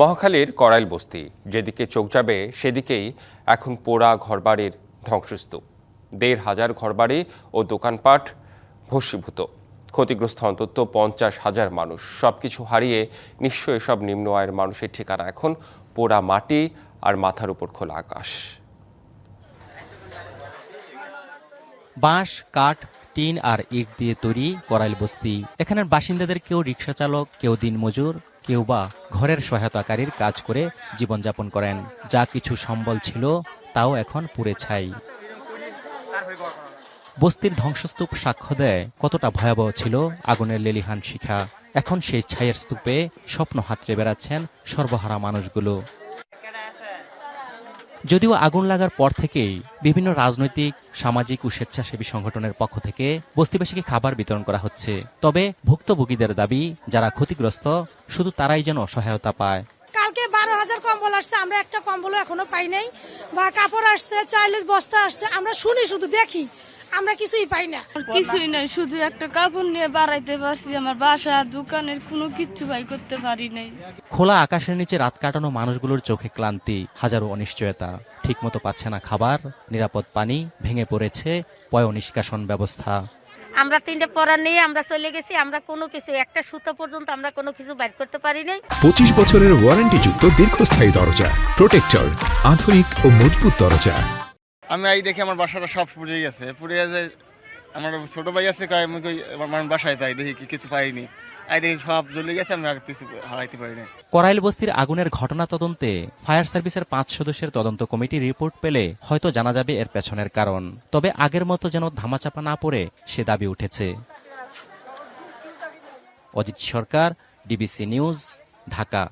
মহাখালীর করাইল বস্তি, যেদিকে চোখ যাবে সেদিকেই এখন পোড়া ঘরবাড়ির ধ্বংসস্তূপ। দেড় হাজার ঘরবাড়ি ও দোকানপাট ভস্মীভূত। ক্ষতিগ্রস্ত অন্তত পঞ্চাশ হাজার মানুষ। সব কিছু হারিয়ে নিঃস্ব এসব নিম্ন আয়ের মানুষের ঠিকানা এখন পোড়া মাটি আর মাথার উপর খোলা আকাশ। বাঁশ, কাঠ, টিন আর ইট দিয়ে তৈরি করাইল বস্তি। এখানের বাসিন্দাদের কেউ রিক্সা চালক, কেউ দিনমজুর। কেউ বা ঘরের সহায়তাকারীর কাজ করে জীবনযাপন করেন। যা কিছু সম্বল ছিল, তাও এখন পুড়ে ছাই। বস্তির ধ্বংসস্তূপ সাক্ষ্য দেয়, কতটা ভয়াবহ ছিল আগুনের লেলিহান শিখা। এখন সেই ছাইয়ের স্তূপে স্বপ্ন হাতড়ে বেড়াচ্ছেন সর্বহারা মানুষগুলো। যদিও আগুন লাগার পর থেকেই বিভিন্ন রাজনৈতিক, সামাজিক ও স্বেচ্ছাসেবী সংগঠনের পক্ষ থেকে বস্তিবাসীকে খাবার বিতরণ করা হচ্ছে। তবে ভুক্তভোগীদের দাবি, যারা ক্ষতিগ্রস্ত, শুধু তারাই যেন সহায়তা পায়। কালকে বারো হাজার কম্বল আসছে, আমরা একটা কম্বল এখনও পাই নাই। বা কাপড় আসছে, চাইলের বস্তা আসছে, আমরা শুনি শুধু, দেখি। আমরা কিছুই পাই না। কিছুই নাই শুধু একটা কাপড় নিয়ে বাড়াইতে পারছি আমার বাসা দোকানের কোনো কিচ্ছু বাই করতে পারি নাই। খোলা আকাশের নিচে রাত কাটানো মানুষগুলোর চোখে ক্লান্তি হাজারো অনিশ্চয়তা। ঠিকমতো পাচ্ছে না খাবার নিরাপদ পানি ভেঙে পড়েছে পয় নিষ্কাশন ব্যবস্থা। আমরা তিনটে পড়া নিয়ে আমরা চলে গেছি আমরা কোনো কিছু একটা সুতো পর্যন্ত আমরা কোনো কিছু বাইর করতে পারি নাই। পঁচিশ বছরের ওয়ারেন্টিযুক্ত দীর্ঘস্থায়ী দরজা প্রোটেক্টর আধুনিক ও মজবুত দরজা। আমি এই দেখি আমার বাসাটা সব পুড়ে গেছে। পুড়ে গেছে, আমার ছোট ভাই আছে আমি আমার বাসায় তাই, দেখি কিছু পাইনি। করাইল বস্তির আগুনের ঘটনা তদন্তে ফায়ার সার্ভিসের পাঁচ সদস্যের তদন্ত কমিটি রিপোর্ট পেলে হয়তো জানা যাবে এর পেছনের কারণ। তবে আগের মতো যেন ধামাচাপা না পড়ে সে দাবি উঠেছে। Ajit Sarkar, DBC news, Dhaka.